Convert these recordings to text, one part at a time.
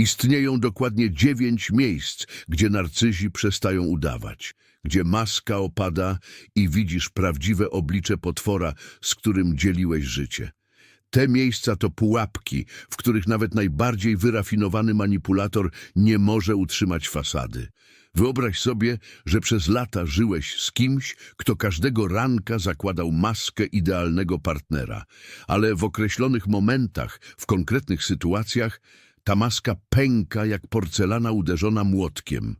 Istnieją dokładnie dziewięć miejsc, gdzie narcyzi przestają udawać, gdzie maska opada i widzisz prawdziwe oblicze potwora, z którym dzieliłeś życie. Te miejsca to pułapki, w których nawet najbardziej wyrafinowany manipulator nie może utrzymać fasady. Wyobraź sobie, że przez lata żyłeś z kimś, kto każdego ranka zakładał maskę idealnego partnera, ale w określonych momentach, w konkretnych sytuacjach, ta maska pęka jak porcelana uderzona młotkiem.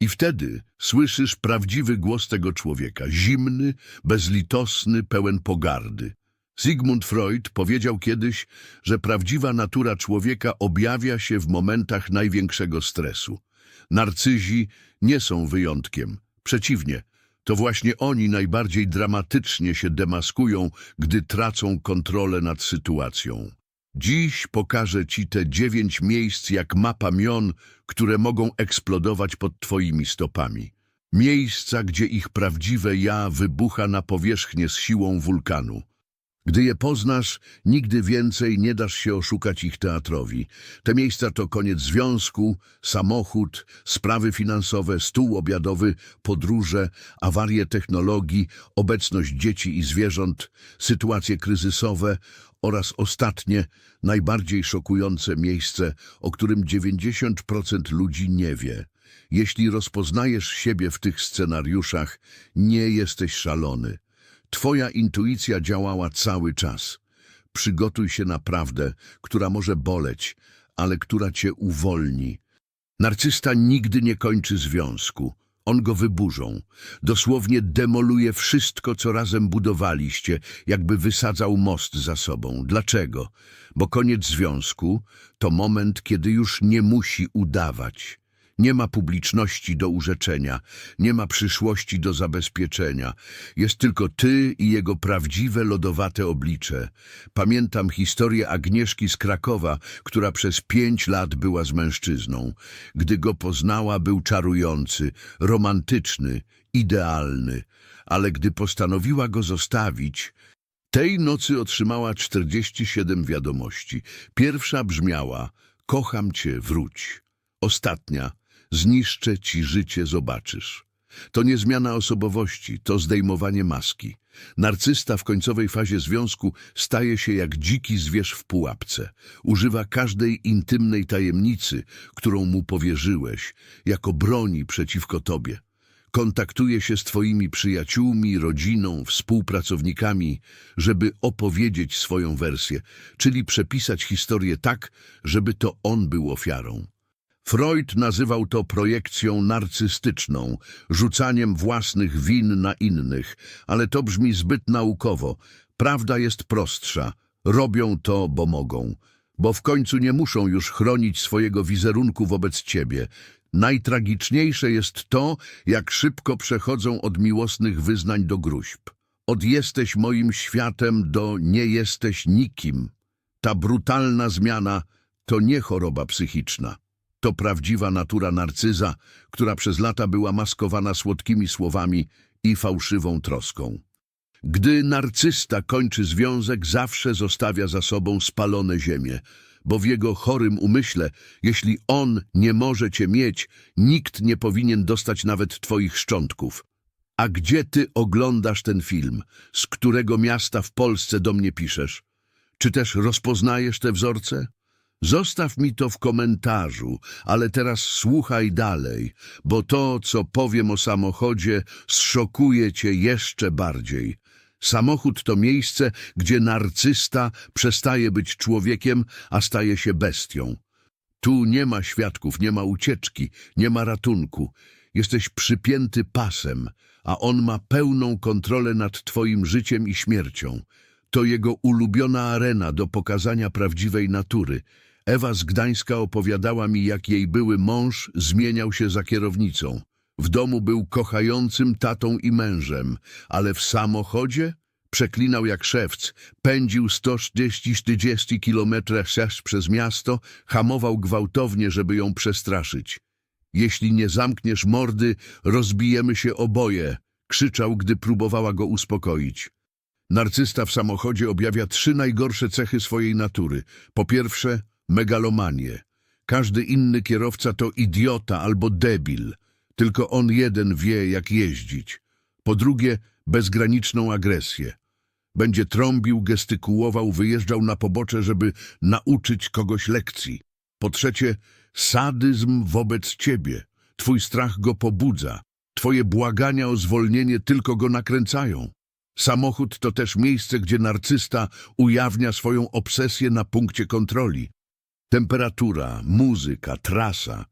I wtedy słyszysz prawdziwy głos tego człowieka, zimny, bezlitosny, pełen pogardy. Sigmund Freud powiedział kiedyś, że prawdziwa natura człowieka objawia się w momentach największego stresu. Narcyzi nie są wyjątkiem. Przeciwnie, to właśnie oni najbardziej dramatycznie się demaskują, gdy tracą kontrolę nad sytuacją. Dziś pokażę Ci te dziewięć miejsc jak mapa mion, które mogą eksplodować pod Twoimi stopami. Miejsca, gdzie ich prawdziwe ja wybucha na powierzchnię z siłą wulkanu. Gdy je poznasz, nigdy więcej nie dasz się oszukać ich teatrowi. Te miejsca to koniec związku, samochód, sprawy finansowe, stół obiadowy, podróże, awarie technologii, obecność dzieci i zwierząt, sytuacje kryzysowe oraz ostatnie, najbardziej szokujące miejsce, o którym 90% ludzi nie wie. Jeśli rozpoznajesz siebie w tych scenariuszach, nie jesteś szalony. Twoja intuicja działała cały czas. Przygotuj się na prawdę, która może boleć, ale która cię uwolni. Narcysta nigdy nie kończy związku. On go wyburzą. Dosłownie demoluje wszystko, co razem budowaliście, jakby wysadzał most za sobą. Dlaczego? Bo koniec związku to moment, kiedy już nie musi udawać. Nie ma publiczności do urzeczenia, nie ma przyszłości do zabezpieczenia. Jest tylko ty i jego prawdziwe lodowate oblicze. Pamiętam historię Agnieszki z Krakowa, która przez pięć lat była z mężczyzną. Gdy go poznała, był czarujący, romantyczny, idealny. Ale gdy postanowiła go zostawić, tej nocy otrzymała 47 wiadomości. Pierwsza brzmiała: Kocham cię, wróć. Ostatnia: Zniszczę ci życie, zobaczysz. To nie zmiana osobowości, to zdejmowanie maski. Narcysta w końcowej fazie związku staje się jak dziki zwierz w pułapce. Używa każdej intymnej tajemnicy, którą mu powierzyłeś, jako broni przeciwko tobie. Kontaktuje się z twoimi przyjaciółmi, rodziną, współpracownikami, żeby opowiedzieć swoją wersję, czyli przepisać historię tak, żeby to on był ofiarą. Freud nazywał to projekcją narcystyczną, rzucaniem własnych win na innych, ale to brzmi zbyt naukowo. Prawda jest prostsza. Robią to, bo mogą. Bo w końcu nie muszą już chronić swojego wizerunku wobec ciebie. Najtragiczniejsze jest to, jak szybko przechodzą od miłosnych wyznań do gruźb. Od jesteś moim światem do nie jesteś nikim. Ta brutalna zmiana to nie choroba psychiczna. To prawdziwa natura narcyza, która przez lata była maskowana słodkimi słowami i fałszywą troską. Gdy narcysta kończy związek, zawsze zostawia za sobą spalone ziemię, bo w jego chorym umyśle, jeśli on nie może cię mieć, nikt nie powinien dostać nawet twoich szczątków. A gdzie ty oglądasz ten film? Z którego miasta w Polsce do mnie piszesz? Czy też rozpoznajesz te wzorce? Zostaw mi to w komentarzu, ale teraz słuchaj dalej, bo to, co powiem o samochodzie, zszokuje cię jeszcze bardziej. Samochód to miejsce, gdzie narcysta przestaje być człowiekiem, a staje się bestią. Tu nie ma świadków, nie ma ucieczki, nie ma ratunku. Jesteś przypięty pasem, a on ma pełną kontrolę nad twoim życiem i śmiercią. To jego ulubiona arena do pokazania prawdziwej natury – Ewa z Gdańska opowiadała mi, jak jej były mąż zmieniał się za kierownicą. W domu był kochającym tatą i mężem, ale w samochodzie przeklinał jak szewc, pędził 140-40 kilometrów przez miasto, hamował gwałtownie, żeby ją przestraszyć. Jeśli nie zamkniesz mordy, rozbijemy się oboje, krzyczał, gdy próbowała go uspokoić. Narcysta w samochodzie objawia trzy najgorsze cechy swojej natury. Po pierwsze, megalomanię. Każdy inny kierowca to idiota albo debil. Tylko on jeden wie, jak jeździć. Po drugie, bezgraniczną agresję. Będzie trąbił, gestykułował, wyjeżdżał na pobocze, żeby nauczyć kogoś lekcji. Po trzecie, sadyzm wobec ciebie. Twój strach go pobudza. Twoje błagania o zwolnienie tylko go nakręcają. Samochód to też miejsce, gdzie narcysta ujawnia swoją obsesję na punkcie kontroli. Temperatura, muzyka, trasa,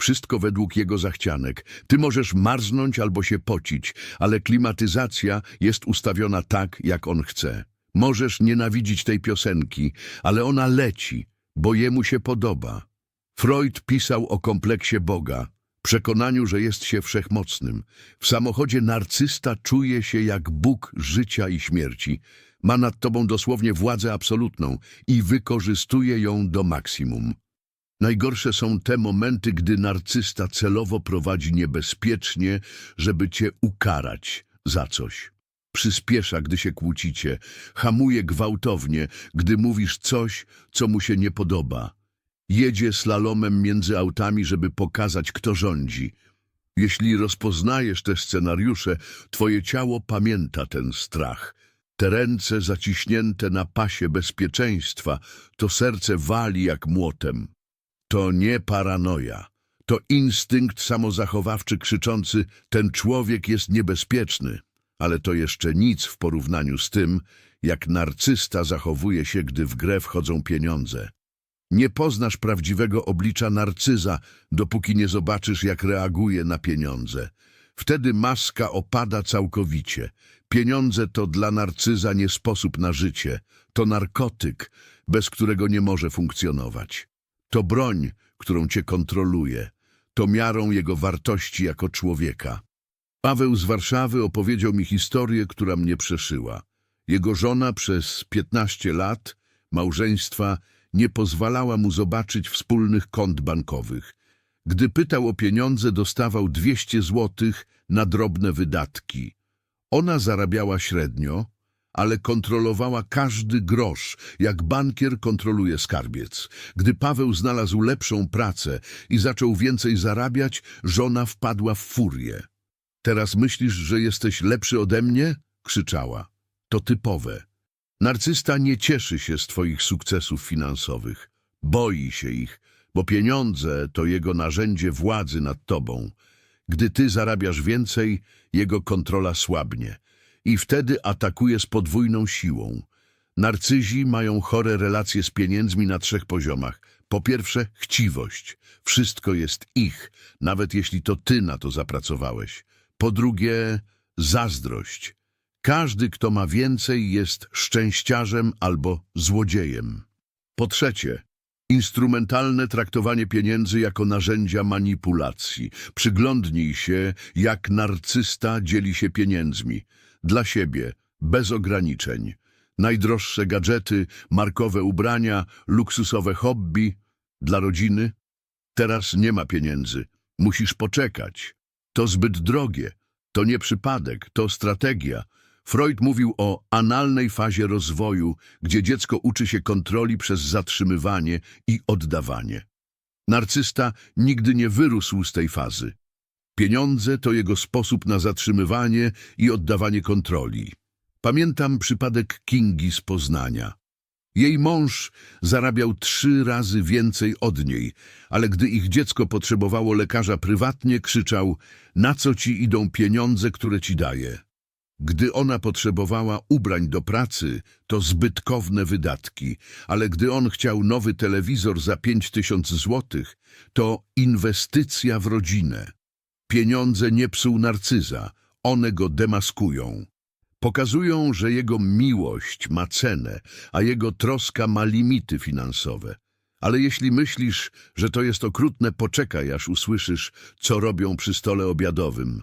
wszystko według jego zachcianek. Ty możesz marznąć albo się pocić, ale klimatyzacja jest ustawiona tak, jak on chce. Możesz nienawidzić tej piosenki, ale ona leci, bo jemu się podoba. Freud pisał o kompleksie Boga, przekonaniu, że jest się wszechmocnym. W samochodzie narcysta czuje się jak Bóg życia i śmierci. Ma nad tobą dosłownie władzę absolutną i wykorzystuje ją do maksimum. Najgorsze są te momenty, gdy narcysta celowo prowadzi niebezpiecznie, żeby cię ukarać za coś. Przyspiesza, gdy się kłócicie, hamuje gwałtownie, gdy mówisz coś, co mu się nie podoba. Jedzie slalomem między autami, żeby pokazać, kto rządzi. Jeśli rozpoznajesz te scenariusze, twoje ciało pamięta ten strach. Te ręce zaciśnięte na pasie bezpieczeństwa, to serce wali jak młotem. To nie paranoja. To instynkt samozachowawczy krzyczący, ten człowiek jest niebezpieczny. Ale to jeszcze nic w porównaniu z tym, jak narcysta zachowuje się, gdy w grę wchodzą pieniądze. Nie poznasz prawdziwego oblicza narcyza, dopóki nie zobaczysz, jak reaguje na pieniądze. Wtedy maska opada całkowicie. Pieniądze to dla narcyza nie sposób na życie. To narkotyk, bez którego nie może funkcjonować. To broń, którą cię kontroluje. To miarą jego wartości jako człowieka. Paweł z Warszawy opowiedział mi historię, która mnie przeszyła. Jego żona przez 15 lat małżeństwa nie pozwalała mu zobaczyć wspólnych kont bankowych. Gdy pytał o pieniądze, dostawał 200 złotych na drobne wydatki. Ona zarabiała średnio, ale kontrolowała każdy grosz, jak bankier kontroluje skarbiec. Gdy Paweł znalazł lepszą pracę i zaczął więcej zarabiać, żona wpadła w furię. Teraz myślisz, że jesteś lepszy ode mnie? krzyczała. To typowe. Narcysta nie cieszy się z twoich sukcesów finansowych. Boi się ich, bo pieniądze to jego narzędzie władzy nad tobą. Gdy ty zarabiasz więcej, jego kontrola słabnie i wtedy atakuje z podwójną siłą. Narcyzi mają chore relacje z pieniędzmi na trzech poziomach. Po pierwsze, chciwość. Wszystko jest ich, nawet jeśli to ty na to zapracowałeś. Po drugie, zazdrość. Każdy, kto ma więcej, jest szczęściarzem albo złodziejem. Po trzecie, instrumentalne traktowanie pieniędzy jako narzędzia manipulacji. Przyglądnij się, jak narcysta dzieli się pieniędzmi. Dla siebie, bez ograniczeń. Najdroższe gadżety, markowe ubrania, luksusowe hobby. Dla rodziny? Teraz nie ma pieniędzy. Musisz poczekać. To zbyt drogie. To nie przypadek, to strategia. Freud mówił o analnej fazie rozwoju, gdzie dziecko uczy się kontroli przez zatrzymywanie i oddawanie. Narcysta nigdy nie wyrósł z tej fazy. Pieniądze to jego sposób na zatrzymywanie i oddawanie kontroli. Pamiętam przypadek Kingi z Poznania. Jej mąż zarabiał trzy razy więcej od niej, ale gdy ich dziecko potrzebowało lekarza prywatnie, krzyczał na co ci idą pieniądze, które ci daję. Gdy ona potrzebowała ubrań do pracy, to zbytkowne wydatki, ale gdy on chciał nowy telewizor za pięć tysięcy złotych, to inwestycja w rodzinę. Pieniądze nie psuł narcyza, one go demaskują. Pokazują, że jego miłość ma cenę, a jego troska ma limity finansowe. Ale jeśli myślisz, że to jest okrutne, poczekaj, aż usłyszysz, co robią przy stole obiadowym.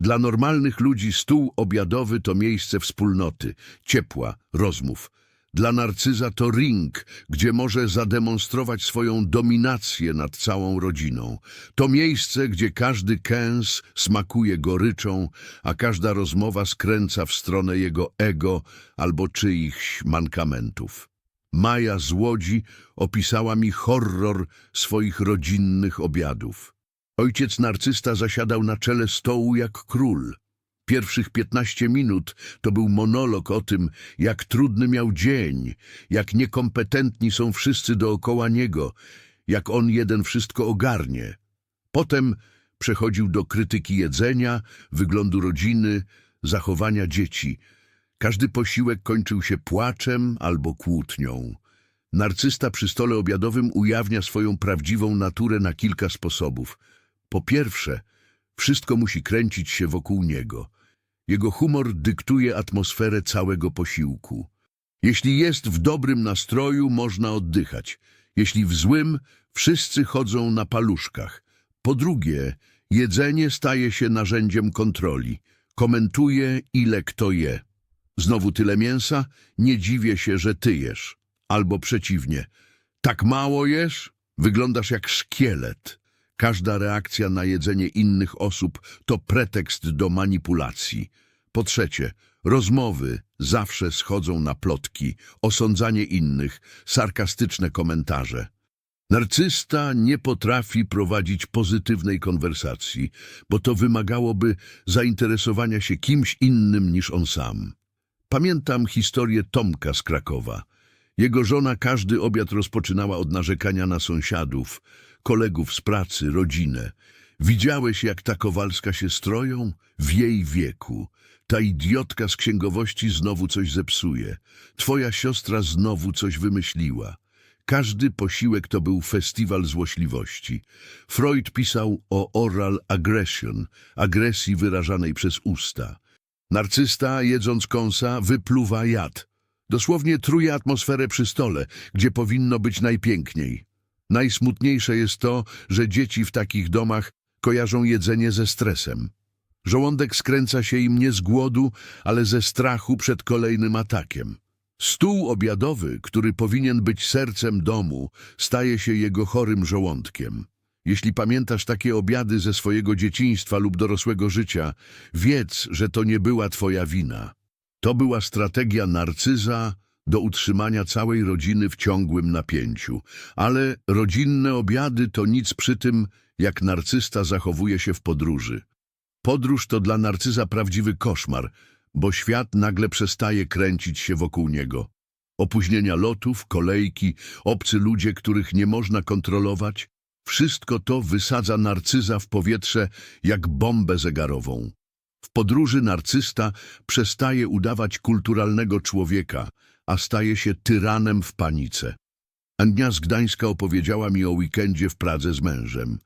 Dla normalnych ludzi stół obiadowy to miejsce wspólnoty, ciepła, rozmów. Dla narcyza to ring, gdzie może zademonstrować swoją dominację nad całą rodziną. To miejsce, gdzie każdy kęs smakuje goryczą, a każda rozmowa skręca w stronę jego ego albo czyichś mankamentów. Maja z Łodzi opisała mi horror swoich rodzinnych obiadów. Ojciec narcysta zasiadał na czele stołu jak król. Pierwszych piętnaście minut to był monolog o tym, jak trudny miał dzień, jak niekompetentni są wszyscy dookoła niego, jak on jeden wszystko ogarnie. Potem przechodził do krytyki jedzenia, wyglądu rodziny, zachowania dzieci. Każdy posiłek kończył się płaczem albo kłótnią. Narcysta przy stole obiadowym ujawnia swoją prawdziwą naturę na kilka sposobów. Po pierwsze, wszystko musi kręcić się wokół niego. Jego humor dyktuje atmosferę całego posiłku. Jeśli jest w dobrym nastroju, można oddychać. Jeśli w złym, wszyscy chodzą na paluszkach. Po drugie, jedzenie staje się narzędziem kontroli. Komentuje, ile kto je. Znowu tyle mięsa? Nie dziwię się, że ty jesz. Albo przeciwnie. Tak mało jesz? Wyglądasz jak szkielet. Każda reakcja na jedzenie innych osób to pretekst do manipulacji. Po trzecie, rozmowy zawsze schodzą na plotki, osądzanie innych, sarkastyczne komentarze. Narcysta nie potrafi prowadzić pozytywnej konwersacji, bo to wymagałoby zainteresowania się kimś innym niż on sam. Pamiętam historię Tomka z Krakowa. Jego żona każdy obiad rozpoczynała od narzekania na sąsiadów, kolegów z pracy, rodzinę. Widziałeś, jak ta Kowalska się stroją? W jej wieku. Ta idiotka z księgowości znowu coś zepsuje. Twoja siostra znowu coś wymyśliła. Każdy posiłek to był festiwal złośliwości. Freud pisał o oral aggression, agresji wyrażanej przez usta. Narcysta, jedząc kąsa, wypluwa jad. Dosłownie truje atmosferę przy stole, gdzie powinno być najpiękniej. Najsmutniejsze jest to, że dzieci w takich domach kojarzą jedzenie ze stresem. Żołądek skręca się im nie z głodu, ale ze strachu przed kolejnym atakiem. Stół obiadowy, który powinien być sercem domu, staje się jego chorym żołądkiem. Jeśli pamiętasz takie obiady ze swojego dzieciństwa lub dorosłego życia, wiedz, że to nie była twoja wina. To była strategia narcyza do utrzymania całej rodziny w ciągłym napięciu. Ale rodzinne obiady to nic przy tym, jak narcysta zachowuje się w podróży. Podróż to dla narcyza prawdziwy koszmar, bo świat nagle przestaje kręcić się wokół niego. Opóźnienia lotów, kolejki, obcy ludzie, których nie można kontrolować, wszystko to wysadza narcyza w powietrze jak bombę zegarową. W podróży narcysta przestaje udawać kulturalnego człowieka, a staje się tyranem w panice. Ania z Gdańska opowiedziała mi o weekendzie w Pradze z mężem.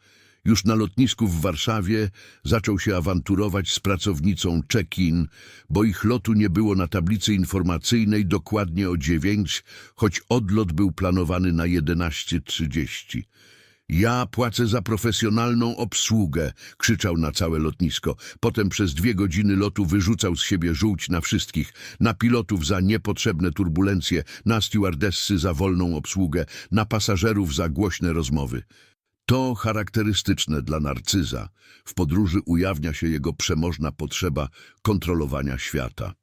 Już na lotnisku w Warszawie zaczął się awanturować z pracownicą check-in, bo ich lotu nie było na tablicy informacyjnej dokładnie o dziewięć, choć odlot był planowany na 11.30. Ja płacę za profesjonalną obsługę, krzyczał na całe lotnisko. Potem przez dwie godziny lotu wyrzucał z siebie żółć na wszystkich, na pilotów za niepotrzebne turbulencje, na stewardessy za wolną obsługę, na pasażerów za głośne rozmowy. To charakterystyczne dla narcyza. W podróży ujawnia się jego przemożna potrzeba kontrolowania świata.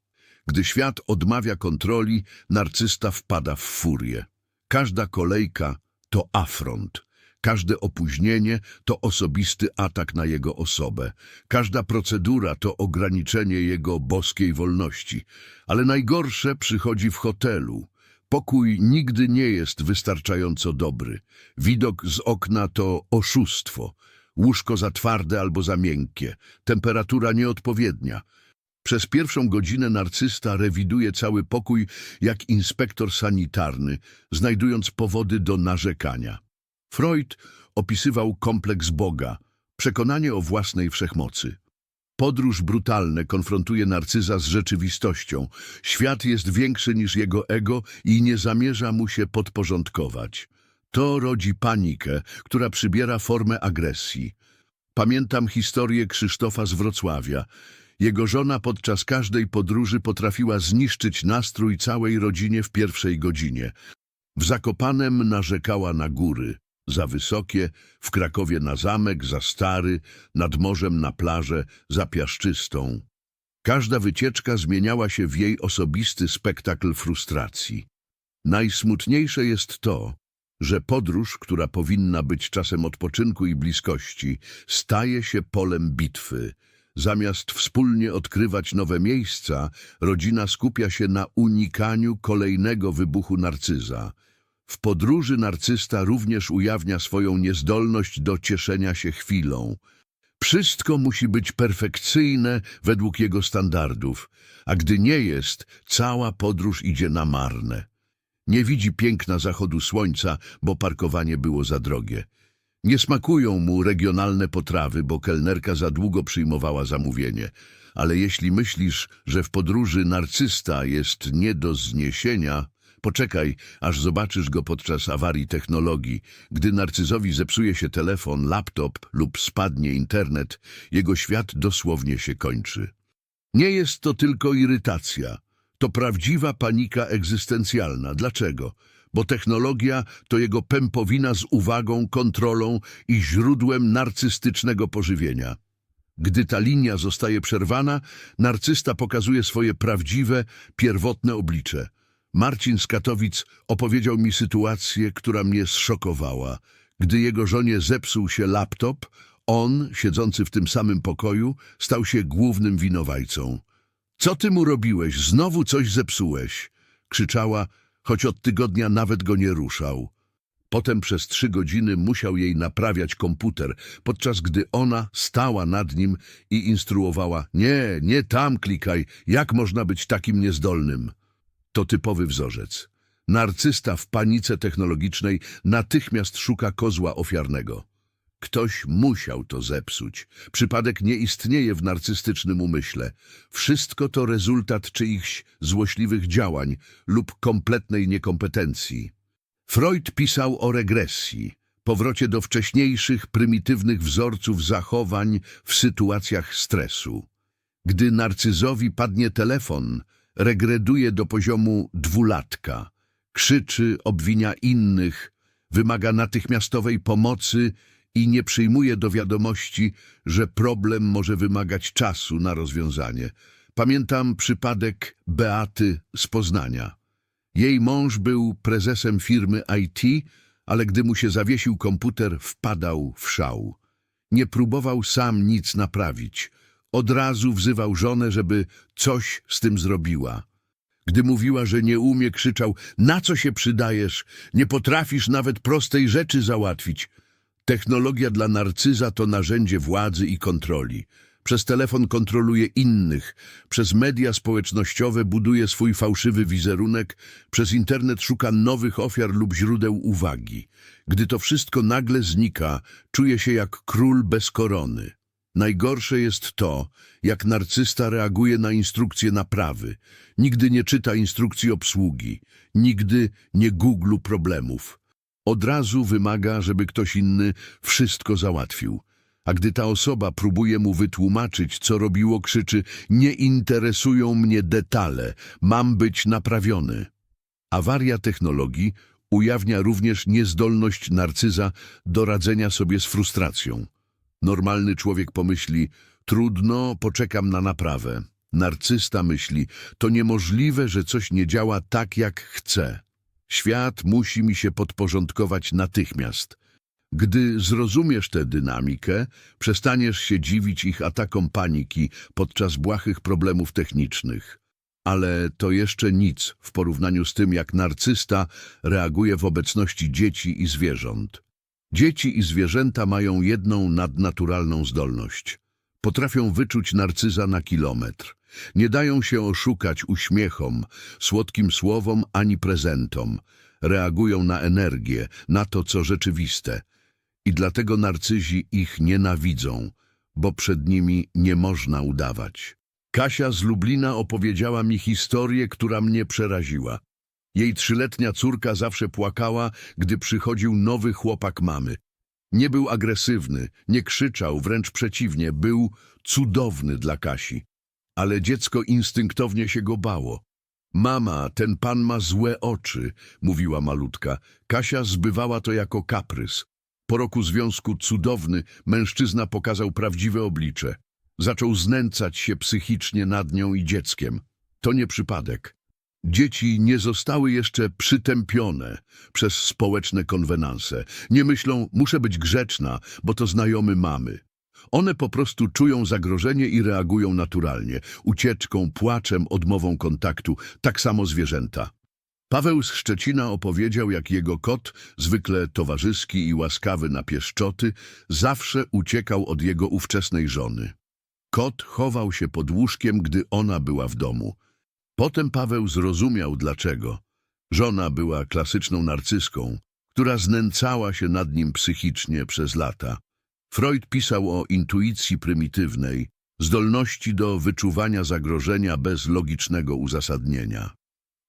Gdy świat odmawia kontroli, narcysta wpada w furię. Każda kolejka to afront. Każde opóźnienie to osobisty atak na jego osobę. Każda procedura to ograniczenie jego boskiej wolności. Ale najgorsze przychodzi w hotelu. Pokój nigdy nie jest wystarczająco dobry. Widok z okna to oszustwo. Łóżko za twarde albo za miękkie. Temperatura nieodpowiednia. Przez pierwszą godzinę narcysta rewiduje cały pokój jak inspektor sanitarny, znajdując powody do narzekania. Freud opisywał kompleks Boga, przekonanie o własnej wszechmocy. Podróż brutalne konfrontuje narcyza z rzeczywistością. Świat jest większy niż jego ego i nie zamierza mu się podporządkować. To rodzi panikę, która przybiera formę agresji. Pamiętam historię Krzysztofa z Wrocławia. Jego żona podczas każdej podróży potrafiła zniszczyć nastrój całej rodzinie w pierwszej godzinie. W Zakopanem narzekała na góry. Za wysokie, w Krakowie na zamek, za stary, nad morzem na plażę, za piaszczystą. Każda wycieczka zmieniała się w jej osobisty spektakl frustracji. Najsmutniejsze jest to, że podróż, która powinna być czasem odpoczynku i bliskości, staje się polem bitwy. Zamiast wspólnie odkrywać nowe miejsca, rodzina skupia się na unikaniu kolejnego wybuchu narcyza. W podróży narcysta również ujawnia swoją niezdolność do cieszenia się chwilą. Wszystko musi być perfekcyjne według jego standardów, a gdy nie jest, cała podróż idzie na marne. Nie widzi piękna zachodu słońca, bo parkowanie było za drogie. Nie smakują mu regionalne potrawy, bo kelnerka za długo przyjmowała zamówienie. Ale jeśli myślisz, że w podróży narcysta jest nie do zniesienia, poczekaj, aż zobaczysz go podczas awarii technologii. Gdy narcyzowi zepsuje się telefon, laptop lub spadnie internet, jego świat dosłownie się kończy. Nie jest to tylko irytacja. To prawdziwa panika egzystencjalna. Dlaczego? Bo technologia to jego pępowina z uwagą, kontrolą i źródłem narcystycznego pożywienia. Gdy ta linia zostaje przerwana, narcysta pokazuje swoje prawdziwe, pierwotne oblicze. Marcin z Katowic opowiedział mi sytuację, która mnie zszokowała. Gdy jego żonie zepsuł się laptop, on, siedzący w tym samym pokoju, stał się głównym winowajcą. Co ty mu robiłeś? Znowu coś zepsułeś! Krzyczała, choć od tygodnia nawet go nie ruszał. Potem przez trzy godziny musiał jej naprawiać komputer, podczas gdy ona stała nad nim i instruowała Nie, nie tam klikaj, jak można być takim niezdolnym? To typowy wzorzec. Narcysta w panice technologicznej natychmiast szuka kozła ofiarnego. Ktoś musiał to zepsuć. Przypadek nie istnieje w narcystycznym umyśle. Wszystko to rezultat czyichś złośliwych działań lub kompletnej niekompetencji. Freud pisał o regresji, powrocie do wcześniejszych, prymitywnych wzorców zachowań w sytuacjach stresu. Gdy narcyzowi padnie telefon, regreduje do poziomu dwulatka. Krzyczy, obwinia innych, wymaga natychmiastowej pomocy i nie przyjmuje do wiadomości, że problem może wymagać czasu na rozwiązanie. Pamiętam przypadek Beaty z Poznania. Jej mąż był prezesem firmy IT, ale gdy mu się zawiesił komputer, wpadał w szał. Nie próbował sam nic naprawić. Od razu wzywał żonę, żeby coś z tym zrobiła. Gdy mówiła, że nie umie, krzyczał, na co się przydajesz? Nie potrafisz nawet prostej rzeczy załatwić. Technologia dla narcyza to narzędzie władzy i kontroli. Przez telefon kontroluje innych, przez media społecznościowe buduje swój fałszywy wizerunek, przez internet szuka nowych ofiar lub źródeł uwagi. Gdy to wszystko nagle znika, czuje się jak król bez korony. Najgorsze jest to, jak narcysta reaguje na instrukcje naprawy. Nigdy nie czyta instrukcji obsługi, nigdy nie googlu problemów. Od razu wymaga, żeby ktoś inny wszystko załatwił. A gdy ta osoba próbuje mu wytłumaczyć, co robiło, krzyczy Nie interesują mnie detale, mam być naprawiony. Awaria technologii ujawnia również niezdolność narcyza do radzenia sobie z frustracją. Normalny człowiek pomyśli Trudno, poczekam na naprawę. Narcysta myśli To niemożliwe, że coś nie działa tak, jak chcę. Świat musi mi się podporządkować natychmiast. Gdy zrozumiesz tę dynamikę, przestaniesz się dziwić ich atakom paniki podczas błahych problemów technicznych. Ale to jeszcze nic w porównaniu z tym, jak narcysta reaguje w obecności dzieci i zwierząt. Dzieci i zwierzęta mają jedną nadnaturalną zdolność. Potrafią wyczuć narcyza na kilometr. Nie dają się oszukać uśmiechom, słodkim słowom ani prezentom. Reagują na energię, na to, co rzeczywiste. I dlatego narcyzi ich nienawidzą, bo przed nimi nie można udawać. Kasia z Lublina opowiedziała mi historię, która mnie przeraziła. Jej trzyletnia córka zawsze płakała, gdy przychodził nowy chłopak mamy. Nie był agresywny, nie krzyczał, wręcz przeciwnie, był cudowny dla Kasi. Ale dziecko instynktownie się go bało. Mama, ten pan ma złe oczy, mówiła malutka. Kasia zbywała to jako kaprys. Po roku związku cudowny mężczyzna pokazał prawdziwe oblicze. Zaczął znęcać się psychicznie nad nią i dzieckiem. To nie przypadek. Dzieci nie zostały jeszcze przytępione przez społeczne konwenanse. Nie myślą, muszę być grzeczna, bo to znajomy mamy. One po prostu czują zagrożenie i reagują naturalnie, ucieczką, płaczem, odmową kontaktu, tak samo zwierzęta. Paweł z Szczecina opowiedział, jak jego kot, zwykle towarzyski i łaskawy na pieszczoty, zawsze uciekał od jego ówczesnej żony. Kot chował się pod łóżkiem, gdy ona była w domu. Potem Paweł zrozumiał dlaczego. Żona była klasyczną narcyską, która znęcała się nad nim psychicznie przez lata. Freud pisał o intuicji prymitywnej, zdolności do wyczuwania zagrożenia bez logicznego uzasadnienia.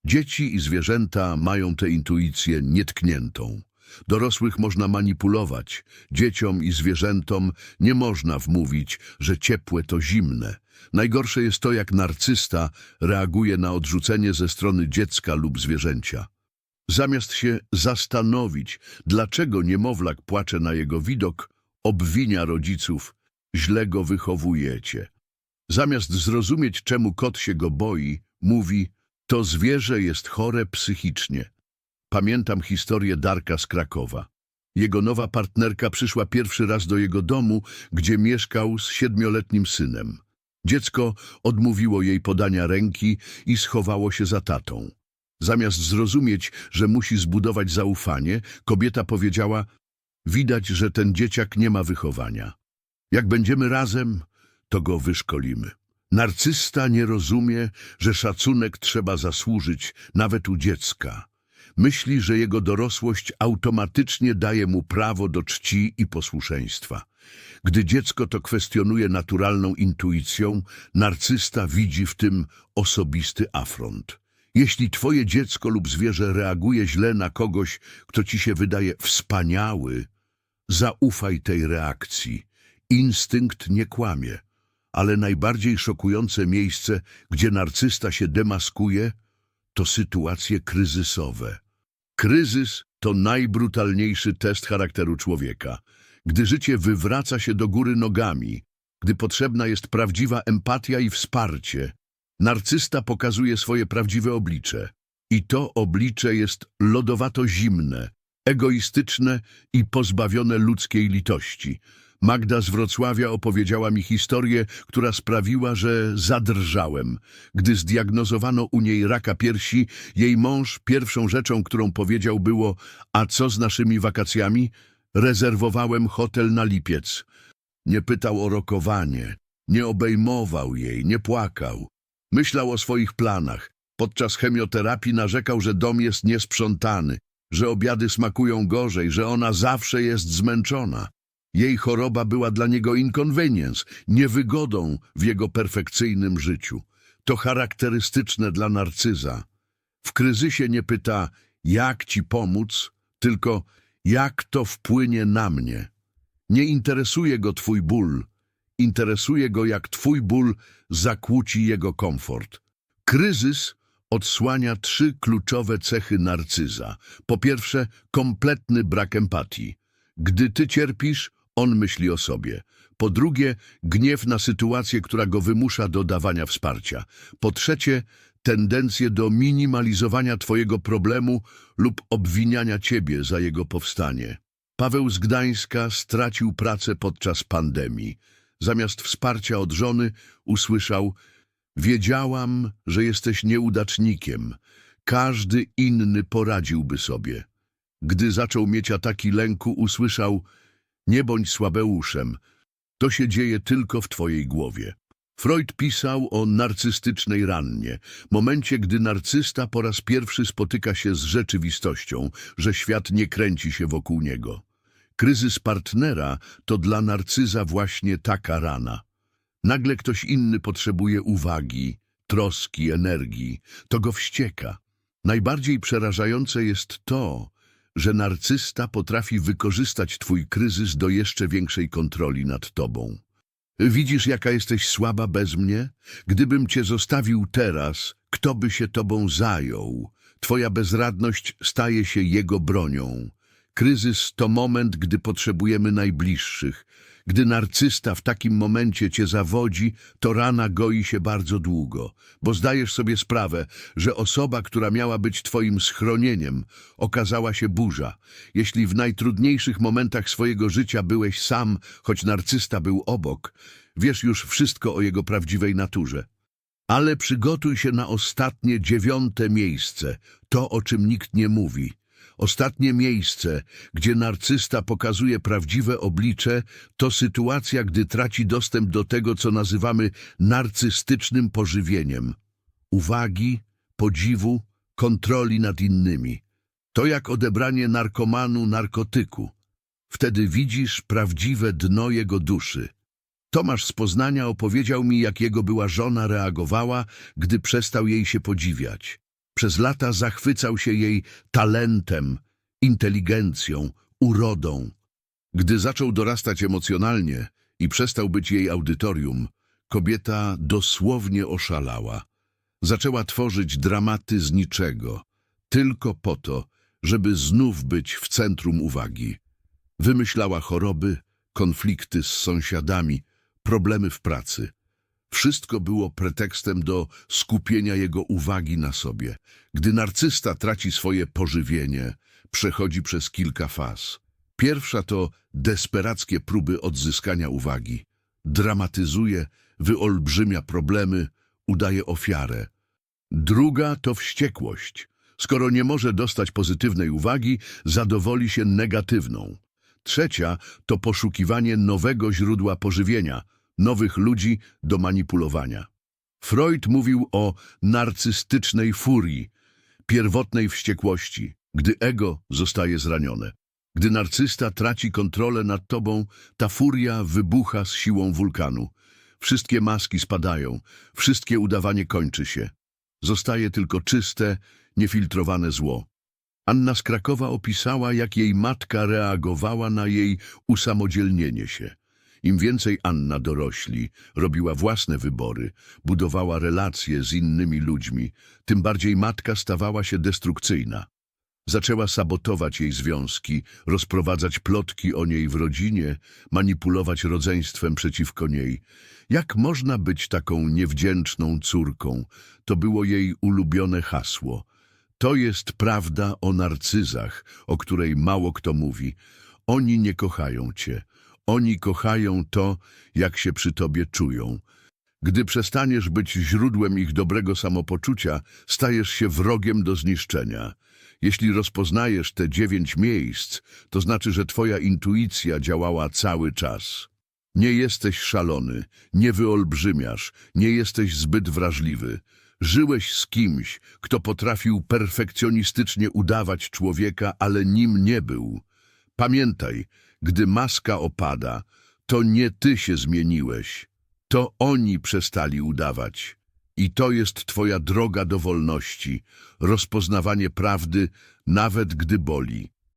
Dzieci i zwierzęta mają tę intuicję nietkniętą. Dorosłych można manipulować, dzieciom i zwierzętom nie można wmówić, że ciepłe to zimne. Najgorsze jest to, jak narcysta reaguje na odrzucenie ze strony dziecka lub zwierzęcia. Zamiast się zastanowić, dlaczego niemowlak płacze na jego widok, obwinia rodziców, źle go wychowujecie. Zamiast zrozumieć, czemu kot się go boi, mówi, to zwierzę jest chore psychicznie. Pamiętam historię Darka z Krakowa. Jego nowa partnerka przyszła pierwszy raz do jego domu, gdzie mieszkał z siedmioletnim synem. Dziecko odmówiło jej podania ręki i schowało się za tatą. Zamiast zrozumieć, że musi zbudować zaufanie, kobieta powiedziała, widać, że ten dzieciak nie ma wychowania. Jak będziemy razem, to go wyszkolimy. Narcysta nie rozumie, że szacunek trzeba zasłużyć nawet u dziecka. Myśli, że jego dorosłość automatycznie daje mu prawo do czci i posłuszeństwa. Gdy dziecko to kwestionuje naturalną intuicją, narcysta widzi w tym osobisty afront. Jeśli twoje dziecko lub zwierzę reaguje źle na kogoś, kto ci się wydaje wspaniały, zaufaj tej reakcji. Instynkt nie kłamie, ale najbardziej szokujące miejsce, gdzie narcysta się demaskuje, to sytuacje kryzysowe. Kryzys to najbrutalniejszy test charakteru człowieka. Gdy życie wywraca się do góry nogami, gdy potrzebna jest prawdziwa empatia i wsparcie, narcysta pokazuje swoje prawdziwe oblicze. I to oblicze jest lodowato-zimne, egoistyczne i pozbawione ludzkiej litości. Magda z Wrocławia opowiedziała mi historię, która sprawiła, że zadrżałem. Gdy zdiagnozowano u niej raka piersi, jej mąż pierwszą rzeczą, którą powiedział było a co z naszymi wakacjami? Rezerwowałem hotel na lipiec. Nie pytał o rokowanie, nie obejmował jej, nie płakał. Myślał o swoich planach. Podczas chemioterapii narzekał, że dom jest niesprzątany, że obiady smakują gorzej, że ona zawsze jest zmęczona. Jej choroba była dla niego inconvenience, niewygodą w jego perfekcyjnym życiu. To charakterystyczne dla narcyza. W kryzysie nie pyta, jak ci pomóc, tylko jak to wpłynie na mnie. Nie interesuje go twój ból, interesuje go, jak twój ból zakłóci jego komfort. Kryzys odsłania trzy kluczowe cechy narcyza. Po pierwsze, kompletny brak empatii. Gdy ty cierpisz, on myśli o sobie. Po drugie, gniew na sytuację, która go wymusza do dawania wsparcia. Po trzecie, tendencję do minimalizowania twojego problemu lub obwiniania ciebie za jego powstanie. Paweł z Gdańska stracił pracę podczas pandemii. Zamiast wsparcia od żony usłyszał Wiedziałam, że jesteś nieudacznikiem. Każdy inny poradziłby sobie. Gdy zaczął mieć ataki lęku, usłyszał Nie bądź słabeuszem. To się dzieje tylko w twojej głowie. Freud pisał o narcystycznej rannie, momencie, gdy narcysta po raz pierwszy spotyka się z rzeczywistością, że świat nie kręci się wokół niego. Kryzys partnera to dla narcyza właśnie taka rana. Nagle ktoś inny potrzebuje uwagi, troski, energii. To go wścieka. Najbardziej przerażające jest to, że narcysta potrafi wykorzystać twój kryzys do jeszcze większej kontroli nad tobą. Widzisz, jaka jesteś słaba bez mnie? Gdybym cię zostawił teraz, kto by się tobą zajął? Twoja bezradność staje się jego bronią. Kryzys to moment, gdy potrzebujemy najbliższych. Gdy narcysta w takim momencie cię zawodzi, to rana goi się bardzo długo, bo zdajesz sobie sprawę, że osoba, która miała być twoim schronieniem, okazała się burza. Jeśli w najtrudniejszych momentach swojego życia byłeś sam, choć narcysta był obok, wiesz już wszystko o jego prawdziwej naturze. Ale przygotuj się na ostatnie, dziewiąte miejsce, to o czym nikt nie mówi. Ostatnie miejsce, gdzie narcysta pokazuje prawdziwe oblicze, to sytuacja, gdy traci dostęp do tego, co nazywamy narcystycznym pożywieniem. Uwagi, podziwu, kontroli nad innymi. To jak odebranie narkomanu narkotyku. Wtedy widzisz prawdziwe dno jego duszy. Tomasz z Poznania opowiedział mi, jak jego była żona reagowała, gdy przestał jej się podziwiać. Przez lata zachwycał się jej talentem, inteligencją, urodą. Gdy zaczął dorastać emocjonalnie i przestał być jej audytorium, kobieta dosłownie oszalała. Zaczęła tworzyć dramaty z niczego, tylko po to, żeby znów być w centrum uwagi. Wymyślała choroby, konflikty z sąsiadami, problemy w pracy. Wszystko było pretekstem do skupienia jego uwagi na sobie. Gdy narcysta traci swoje pożywienie, przechodzi przez kilka faz. Pierwsza to desperackie próby odzyskania uwagi. Dramatyzuje, wyolbrzymia problemy, udaje ofiarę. Druga to wściekłość. Skoro nie może dostać pozytywnej uwagi, zadowoli się negatywną. Trzecia to poszukiwanie nowego źródła pożywienia, nowych ludzi do manipulowania. Freud mówił o narcystycznej furii, pierwotnej wściekłości, gdy ego zostaje zranione. Gdy narcysta traci kontrolę nad tobą, ta furia wybucha z siłą wulkanu. Wszystkie maski spadają, wszystkie udawanie kończy się. Zostaje tylko czyste, niefiltrowane zło. Anna z Krakowa opisała, jak jej matka reagowała na jej usamodzielnienie się. Im więcej Anna dorośli, robiła własne wybory, budowała relacje z innymi ludźmi, tym bardziej matka stawała się destrukcyjna. Zaczęła sabotować jej związki, rozprowadzać plotki o niej w rodzinie, manipulować rodzeństwem przeciwko niej. Jak można być taką niewdzięczną córką? To było jej ulubione hasło. To jest prawda o narcyzach, o której mało kto mówi. Oni nie kochają cię. Oni kochają to, jak się przy tobie czują. Gdy przestaniesz być źródłem ich dobrego samopoczucia, stajesz się wrogiem do zniszczenia. Jeśli rozpoznajesz te dziewięć miejsc, to znaczy, że twoja intuicja działała cały czas. Nie jesteś szalony, nie wyolbrzymiasz, nie jesteś zbyt wrażliwy. Żyłeś z kimś, kto potrafił perfekcjonistycznie udawać człowieka, ale nim nie był. Pamiętaj, gdy maska opada, to nie ty się zmieniłeś, to oni przestali udawać. I to jest twoja droga do wolności, rozpoznawanie prawdy, nawet gdy boli.